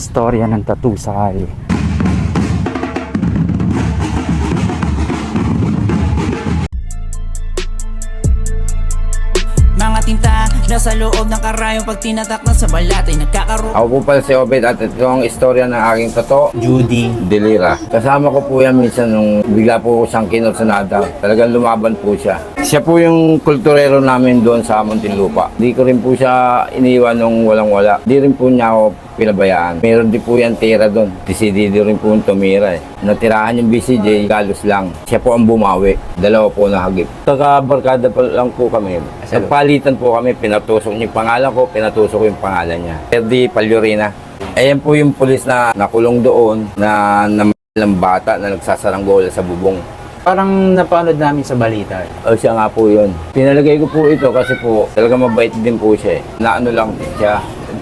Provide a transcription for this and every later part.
storya ng tattoo sa kalye. Mga tinta nasa loob ng karayong pag tinatak na sa balat ay nagkakaroon Ako po pala si Obed at ito ang istorya ng aking totoo, Judy. Delira. Kasama ko po yan minsan nung bigla po siyang kinursunada. Talagang lumaban po siya. Siya po yung kulturero namin doon sa Muntinlupa. Di ko rin po siya iniwan nung walang-wala. Di rin po niya ako pinabayaan. Meron din po yan tira doon. Desidido rin po yung tumira eh. Natirahan yung BCJ, galos lang. Siya po ang bumawi. Dalawa po nahagip. Kakabarkada pa lang po kami. Nagpalitan po kami, pinatusok niya yung pangalan ko, pinatusok ko yung pangalan niya. Perdi Palyurina. Ayan po yung pulis na nakulong doon na namalang bata na nagsasaranggola sa bubong. Parang napanood namin sa balita. O siya nga po yun. Pinalagay ko po ito kasi po talaga mabait din po siya eh. Na ano lang siya,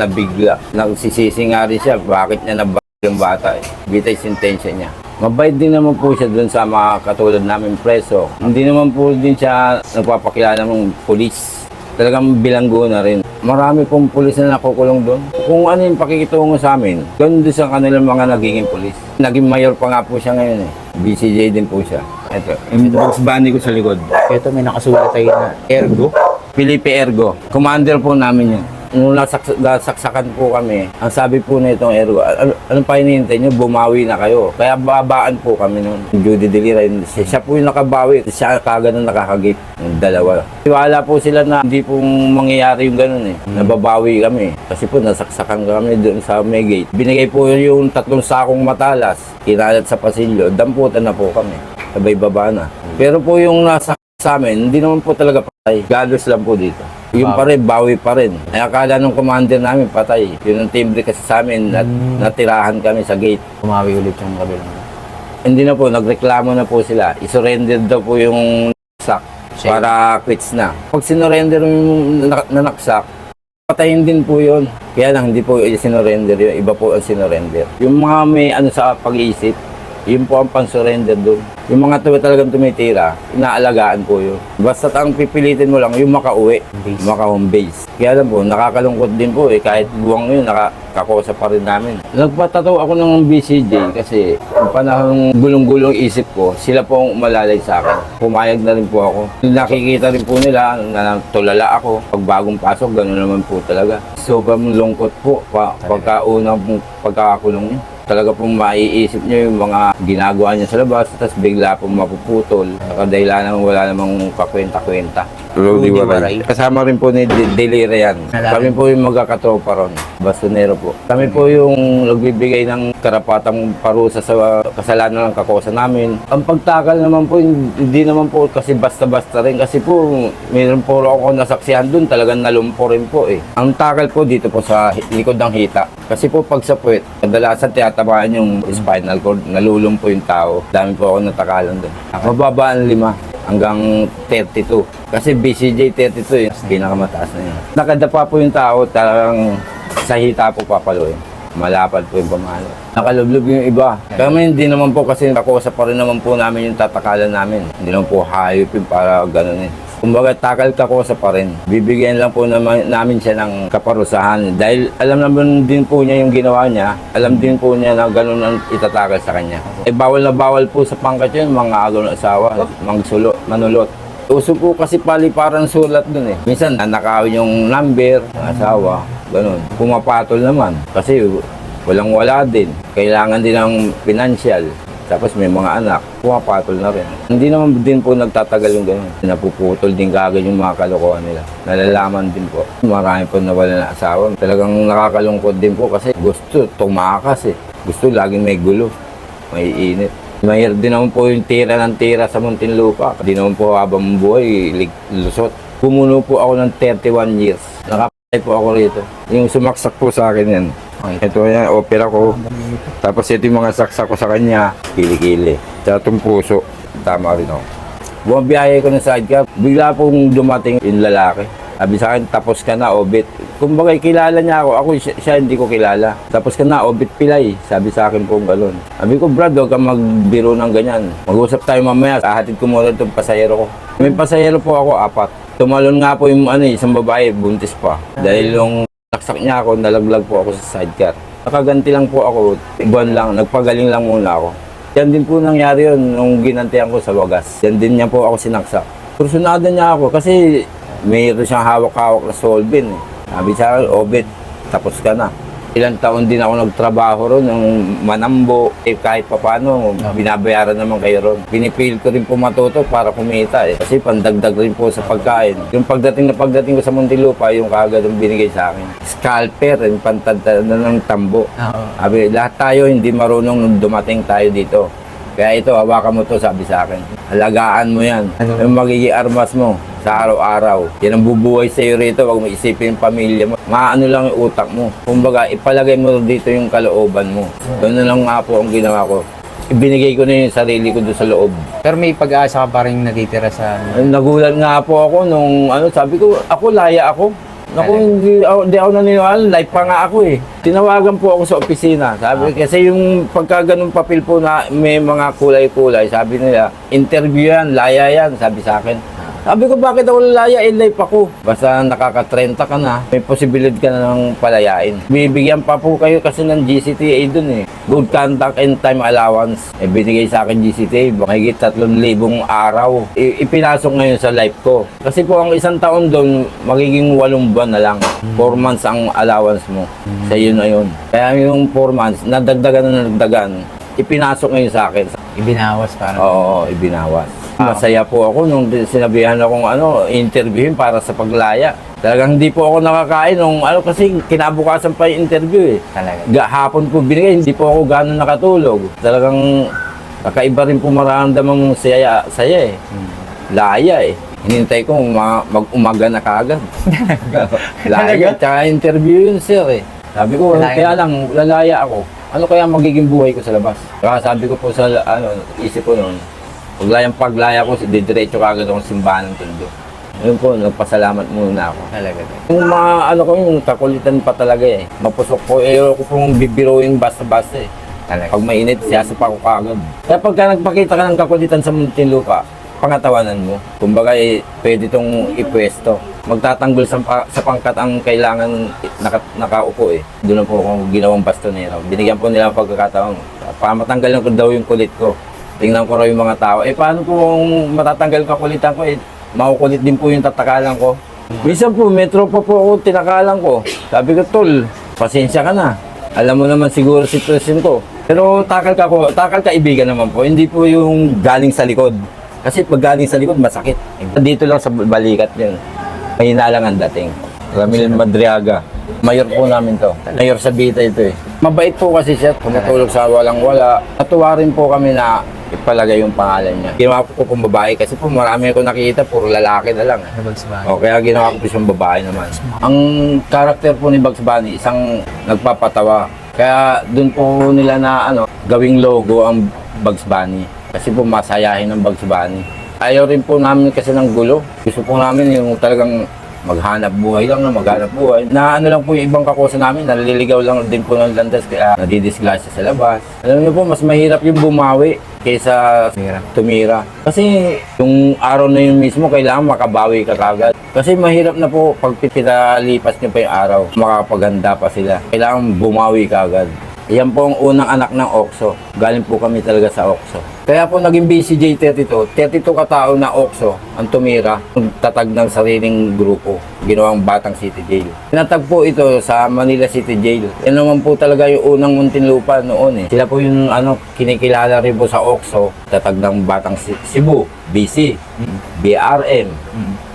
nabigla. Nagsisisi nga rin siya, bakit niya nabag yung bata eh. Bitay sentensya niya. Mabait din naman po siya dun sa mga katulad namin preso. Hindi naman po din siya nagpapakilala ng pulis. Talagang bilanggo na rin. Marami pong pulis na nakukulong doon. Kung ano yung pakikitungo sa amin, ganun din sa kanilang mga nagiging pulis. Naging mayor pa nga po siya ngayon eh. BCJ din po siya. Ito, yung box bunny ko sa likod. Ito may nakasulat tayo na Ergo. Felipe Ergo. Commander po namin yun. Nung nasaks- nasaksakan po kami, ang sabi po na itong Ergo, ano, anong pa hinihintay nyo? Bumawi na kayo. Kaya babaan po kami noon. Judy Delira, yun, siya, siya po yung nakabawi. Siya kagad na nakakagip. Yung dalawa. Tiwala po sila na hindi pong mangyayari yung ganun eh. Nababawi kami. Kasi po nasaksakan kami doon sa may gate. Binigay po yung tatlong sakong matalas. Kinalat sa pasilyo. Damputan na po kami. Sabay baba na. Pero po yung nasa sa amin, hindi naman po talaga patay. Galos lang po dito. Yung pa rin, bawi pa rin. Ay akala ng commander namin patay. Yun ang timbre kasi sa amin, nat- natirahan kami sa gate. Kumawi ulit yung kabilang. Hindi na po, nagreklamo na po sila. I-surrender daw po yung sak para quits na. Pag sinurrender yung na- nanaksak, patayin din po yun. Kaya lang, hindi po sinurrender yun. Iba po ang sinurrender. Yung mga may ano sa pag-iisip, yun po ang pan-surrender doon. Yung mga tuwa talagang tumitira, inaalagaan po yun. Basta ang pipilitin mo lang, yung makauwi, Base. maka-home base. Kaya lang po, nakakalungkot din po eh. Kahit buwang yun, nakakakosa pa rin namin. Nagpatato ako ng BCJ kasi yung panahon gulong-gulong isip ko, sila po ang umalalay sa akin. Pumayag na rin po ako. Nakikita rin po nila na tulala ako. Pag bagong pasok, gano'n naman po talaga. Sobrang lungkot po pa, pagka unang pong pagkakakulong niya talaga pong maiisip niyo yung mga ginagawa niya sa labas tapos bigla pong mapuputol. Nakadahilan naman wala namang kakwenta-kwenta. Rudy Waray. Kasama rin po ni De- Delira yan. Nalaman. Kami po yung magkakatropa ron. Bastonero po. Kami po yung nagbibigay ng karapatang parusa sa kasalanan ng kakosa namin. Ang pagtakal naman po, hindi naman po kasi basta-basta rin. Kasi po, mayroon po ako nasaksihan dun, talagang nalumpo rin po eh. Ang takal po dito po sa hi- likod ng hita. Kasi po pag sa puwet, kadalasan tiyatamaan yung spinal cord, nalulumpo yung tao. Dami po ako natakalan dun. Mababa ang lima hanggang 32. Kasi BCJ 32 yung pinakamataas na yun. Nakadapa po yung tao, talagang sa hita po papaluin. Malapad po yung pamalo. Nakalublob yung iba. Kami hindi naman po kasi nakusa pa rin naman po namin yung tatakalan namin. Hindi naman po hayop yung para ganun eh. Kumbaga takal kakosa pa rin. Bibigyan lang po naman, namin siya ng kaparusahan. Dahil alam naman din po niya yung ginawa niya. Alam din po niya na ganun ang itatakal sa kanya. Eh bawal na bawal po sa pangkat yun, mga agaw ng asawa, mangsulo, manulot. Uso po kasi paliparan sulat dun eh. Minsan nanakawin yung number asawa, ganun. Pumapatol naman kasi walang wala din. Kailangan din ng financial. Tapos may mga anak, pumapatol na rin. Hindi naman din po nagtatagal yung ganun. Napuputol din kagad yung mga kalokohan nila. Nalalaman din po. Marami po nawala na asawa. Talagang nakakalungkot din po kasi gusto tumakas eh. Gusto laging may gulo, may init. Mahirap din naman po yung tira ng tira sa Muntinlupa. Hindi naman po habang buhay, lusot. Pumuno po ako ng 31 years. Nakapay po ako rito. Yung sumaksak po sa akin yan. Ito yan, opera ko. Tapos ito yung mga saksak ko sa kanya. Kili-kili. Sa itong puso. Tama rin ako. Bumabiyahe ko ng sidecar. Bigla pong dumating yung lalaki. Sabi sa akin, tapos ka na, obit. Kumbaga, kilala niya ako. Ako, siya, siya hindi ko kilala. Tapos ka na, obit pilay. Sabi sa akin po galon. Sabi ko, Brad, huwag kang magbiro ng ganyan. Mag-usap tayo mamaya. Ahatid ko muna itong pasahero ko. May pasahero po ako, apat. Tumalon nga po yung ano, isang babae, buntis pa. Dahil yung Naksak niya ako, nalaglag po ako sa sidecar. Nakaganti lang po ako, buwan lang, nagpagaling lang muna ako. Yan din po nangyari yun nung ginantihan ko sa wagas. Yan din niya po ako sinaksak. Kursunada niya ako kasi mayroon siyang hawak-hawak na solvin. Eh. Sabi sa akin, Obet, tapos ka na. Ilang taon din ako nagtrabaho ron, ng manambo, eh, kahit papano, binabayaran naman kayo ron. Pinipil ko rin po matuto para kumita eh. Kasi pandagdag rin po sa pagkain. Yung pagdating na pagdating ko sa Muntinlupa, yung kaagad ang binigay sa akin. Scalper, yung pantanda ng tambo. Oo. Sabi, lahat tayo hindi marunong nung dumating tayo dito. Kaya ito, hawakan mo to, sabi sa akin. Alagaan mo yan. Ano? Yung magiging armas mo sa araw-araw. Yan ang bubuhay sa iyo rito. Huwag mo isipin yung pamilya mo. Maano lang yung utak mo. Kumbaga, ipalagay mo dito yung kalooban mo. Ganun lang nga po ang ginawa ko. Ibinigay ko na yung sarili ko doon sa loob. Pero may pag-asa ka pa rin natitira sa... Nagulat nga po ako nung ano, sabi ko, ako laya ako. Naku, hindi, ako, hindi ako naniniwala. Live pa nga ako eh. Tinawagan po ako sa opisina. Sabi, kasi yung pagka ganun papel po na may mga kulay-kulay, sabi nila, interview yan, laya yan, sabi sa akin. Sabi ko, bakit ako lalaya? Eh, live ako. Basta nakaka-30 ka na, may posibilidad ka na ng palayain. Bibigyan pa po kayo kasi ng GCTA dun eh. Good contact and time allowance. Eh, binigay sa akin GCTA, mahigit 3,000 araw. I- ipinasok ngayon sa life ko. Kasi po ang isang taon doon, magiging 8 buwan na lang. 4 months ang allowance mo. Sa yun na yun. Kaya yung 4 months, nadagdagan na nadagdagan. Ipinasok ngayon sa akin. Ibinawas parang... Oo, ibinawas. Masaya po ako nung sinabihan akong ano, interviewin para sa paglaya. Talagang hindi po ako nakakain nung ano kasi kinabukasan pa yung interview eh. Talaga. Gahapon po binigay, hindi po ako gano'n nakatulog. Talagang kakaiba rin po mararamdaman mong saya, saya eh. Laya eh. Hinintay ko ma- mag-umaga na kaagad. Laya, tsaka interview yun sir eh. Sabi ko, Laya. kaya lang, lalaya ako. Ano kaya magiging buhay ko sa labas? Kaya sabi ko po sa ano, isip ko noon, paglayang paglaya ko, didiretso ka agad akong simbahan ng tundo. Yun po, nagpasalamat muna ako. Talaga. Yung mga ano ko yung kakulitan pa talaga eh. Mapusok ko, eh, ko pong bibiruin basta-basta eh. Talaga. Pag mainit, siyasa pa ako kagad. Kaya pagka nagpakita ka ng kakulitan sa Muntinlupa, pangatawanan mo. Kumbaga, eh, pwede itong ipwesto. Magtatanggol sa, pa- sa pangkat ang kailangan naka, nakaupo eh. Doon po ako ginawang bastonero. Binigyan po nila ang pagkakataon. Para matanggal ko daw yung kulit ko. Tingnan ko raw yung mga tao. Eh, paano kung matatanggal ka kulitan ko? Eh, makukulit din po yung tatakalan ko. Minsan po, metro pa po ako, tinakalan ko. Sabi ko, tol, pasensya ka na. Alam mo naman siguro sitwasyon ko. Pero takal ka ko, takal kaibigan naman po. Hindi po yung galing sa likod. Kasi pag galing sa likod, masakit. Dito lang sa balikat yun. Mahina lang ang dating. Ramil Madriaga. Mayor po namin to. Mayor sa Bita ito eh. Mabait po kasi siya. Tumutulog sa walang-wala. Natuwa rin po kami na ipalagay yung pangalan niya. Ginawa ko po kung babae kasi po marami ako nakikita, puro lalaki na lang. eh. Bugs Bunny. O, kaya ginawa ko po siyang babae naman. Ang karakter po ni Bugs Bunny, isang nagpapatawa. Kaya doon po nila na ano, gawing logo ang Bugs Bunny. Kasi po masayahin ng Bugs Bunny. Ayaw rin po namin kasi ng gulo. Gusto po namin yung talagang maghanap buhay lang na maghanap buhay. Na ano lang po yung ibang kakosa namin, naliligaw lang din po ng landas kaya nadidisgrasya sa labas. Alam niyo po, mas mahirap yung bumawi kaysa tumira. Kasi yung araw na yun mismo, kailangan makabawi ka kagad. Kasi mahirap na po pag pinalipas niyo pa yung araw, makakapaganda pa sila. Kailangan bumawi ka agad. Yan po ang unang anak ng OXO. Galing po kami talaga sa OXO. Kaya po naging BCJ 32. 32 katao na OXO ang tumira. Tatag ng sariling grupo. Ginawang Batang City Jail. Tinatag po ito sa Manila City Jail. Yan naman po talaga yung unang Muntinlupa noon eh. Sila po yung ano, kinikilala rin po sa OXO. Tatag ng Batang Si- Cebu. BC. BRM.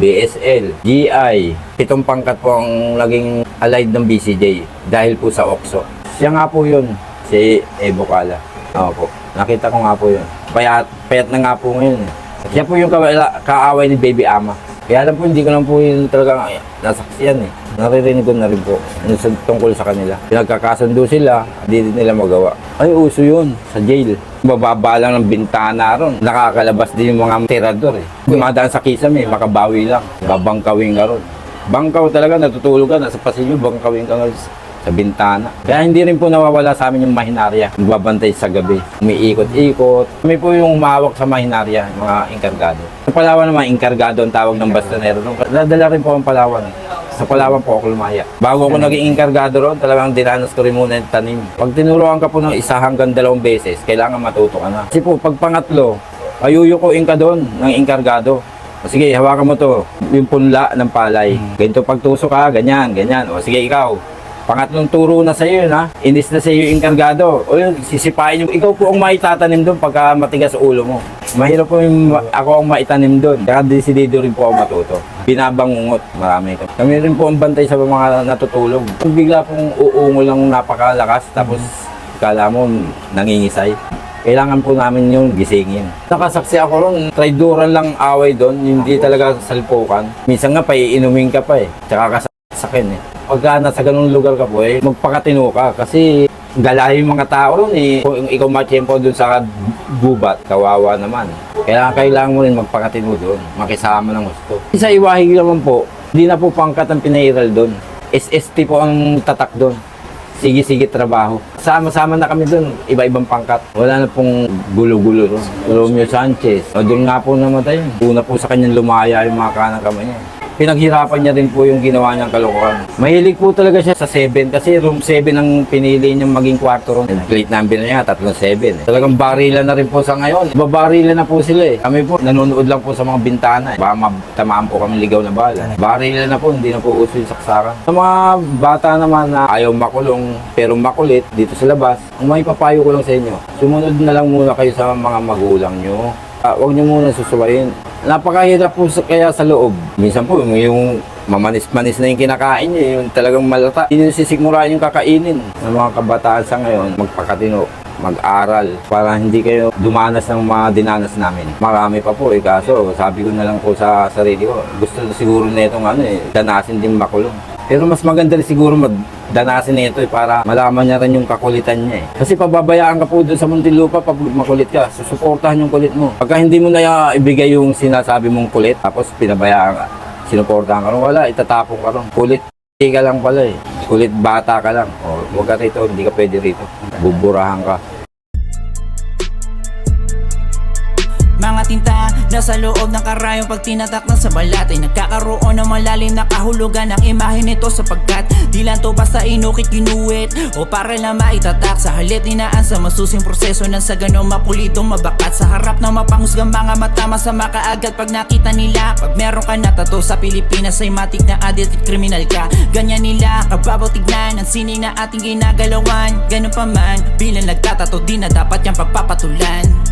BSL. GI. Pitong pangkat po ang naging allied ng BCJ dahil po sa OXO. Siya nga po yun, si Evo Cala. Oo po. Nakita ko nga po yun. Payat, payat na nga po ngayon. eh. Siya po yung kawa- kaaway ni Baby Ama. Kaya alam po, hindi ko lang po yung talagang ay, nasaksiyan eh. Naririnig ko na rin po yung sa- tungkol sa kanila. Pinagkakasundo sila, hindi nila magawa. Ay, uso yun sa jail. Bababa lang ng bintana ron. Nakakalabas din yung mga tirador eh. Dumadaan sa kisame, makabawi lang. Babangkawin ka ron. Bangkaw talaga, natutulog ka, nasa pasilyo, bangkawin ka nga sa bintana. Kaya hindi rin po nawawala sa amin yung mahinarya. Magbabantay sa gabi. Umiikot-ikot. Kami po yung umawak sa mahinarya, yung mga inkargado. Sa Palawan naman, inkargado ang tawag ng bastonero. Nadala rin po ang Palawan. Sa Palawan po ako lumaya. Bago ako naging inkargado ron, talagang dinanas ko rin muna yung tanim. Pag tinuruan ka po ng isa hanggang dalawang beses, kailangan matuto ka na. Kasi po, pag pangatlo, ayuyukuin ka doon ng inkargado. O sige, hawakan mo to, yung punla ng palay. Ganito pagtusok ka, ganyan, ganyan. O sige, ikaw, Pangatlong turo na sa'yo yun ha. Inis na sa'yo yung inkargado. O yun, sisipain yung... Ikaw po ang maitatanim doon pagka matigas sa ulo mo. Mahirap po yung ma- ako ang maitanim doon. Kaya desidido rin po ako matuto. Binabangungot. Marami ko. Kami rin po ang bantay sa mga natutulog. Kung bigla pong uungo lang napakalakas tapos kala mo nangingisay. Kailangan po namin yung gisingin. Nakasaksi ako ron, traidoran lang away doon, hindi talaga salpukan. Minsan nga pa iinumin ka pa eh, tsaka kasakin eh. Pagka nasa ganung lugar ka po eh, magpakatino ka kasi galahin mga tao ron eh. Kung ikaw matiyempo doon sa gubat, kawawa naman. Kailangan, kailangan mo rin magpakatino doon, makisama ng gusto. Sa iwahig naman po, hindi na po pangkat ang pinairal doon. SST po ang tatak doon sige-sige trabaho. Sama-sama na kami doon, iba-ibang pangkat. Wala na pong gulo-gulo. Romeo Sanchez, o doon nga po namatay. Una po sa kanyang lumaya yung mga kanang kamay niya. Pinaghirapan niya rin po yung ginawa niyang kalokohan. Mahilig po talaga siya sa 7 kasi room 7 ang pinili niyang maging kwarto ron. Plate number niya, tatlong 7. Eh. Talagang barilan na rin po sa ngayon. Babarilan na po sila eh. Kami po, nanonood lang po sa mga bintana. Eh. Baka matamaan po kami ligaw na bala. Barilan na po, hindi na po uso yung saksakan. Sa mga bata naman na ayaw makulong pero makulit dito sa labas, ang may papayo ko lang sa inyo, sumunod na lang muna kayo sa mga magulang nyo. Ah, huwag nyo muna susuwayin. Napakahirap po kaya sa loob. Minsan po, yung mamanis-manis na yung kinakain niya, yung talagang malata. Yun yung sisikmurain yung kakainin ng mga kabataan sa ngayon, magpakatino mag-aral para hindi kayo dumanas ng mga dinanas namin. Marami pa po eh, kaso sabi ko na lang po sa sarili ko, gusto siguro na itong ano eh, danasin din makulong. Pero mas maganda siguro magdanasin na ito eh, para malaman niya rin yung kakulitan niya eh. Kasi pababayaan ka po doon sa Muntinlupa pag makulit ka, susuportahan yung kulit mo. Pagka hindi mo na ibigay yung sinasabi mong kulit, tapos pinabayaan ka, sinuportahan ka rin, wala, itatapong ka rin. Kulit ka lang pala eh. Kulit bata ka lang. O, huwag ka rito, hindi ka pwede rito. Buburahan ka. Mga tinta nasa loob ng karayong pag tinatak na sa balat Ay nagkakaroon ng malalim na kahulugan ng imahe nito Sapagkat di lang to basta inukit ginuwit O para lang maitatak. Sa halit ninaan sa masusing proseso Nang sa ganong mapulitong mabakat. Sa harap ng mapanghusgang mga mata masama kaagad Pag nakita nila. Pag meron ka na tato sa Pilipinas Ay matik na addict at criminal ka. Ganyan nila kababaw tignan Ang sining na ating ginagalawan. Ganun pa man bilang nagtatato di na dapat yung pagpapatulan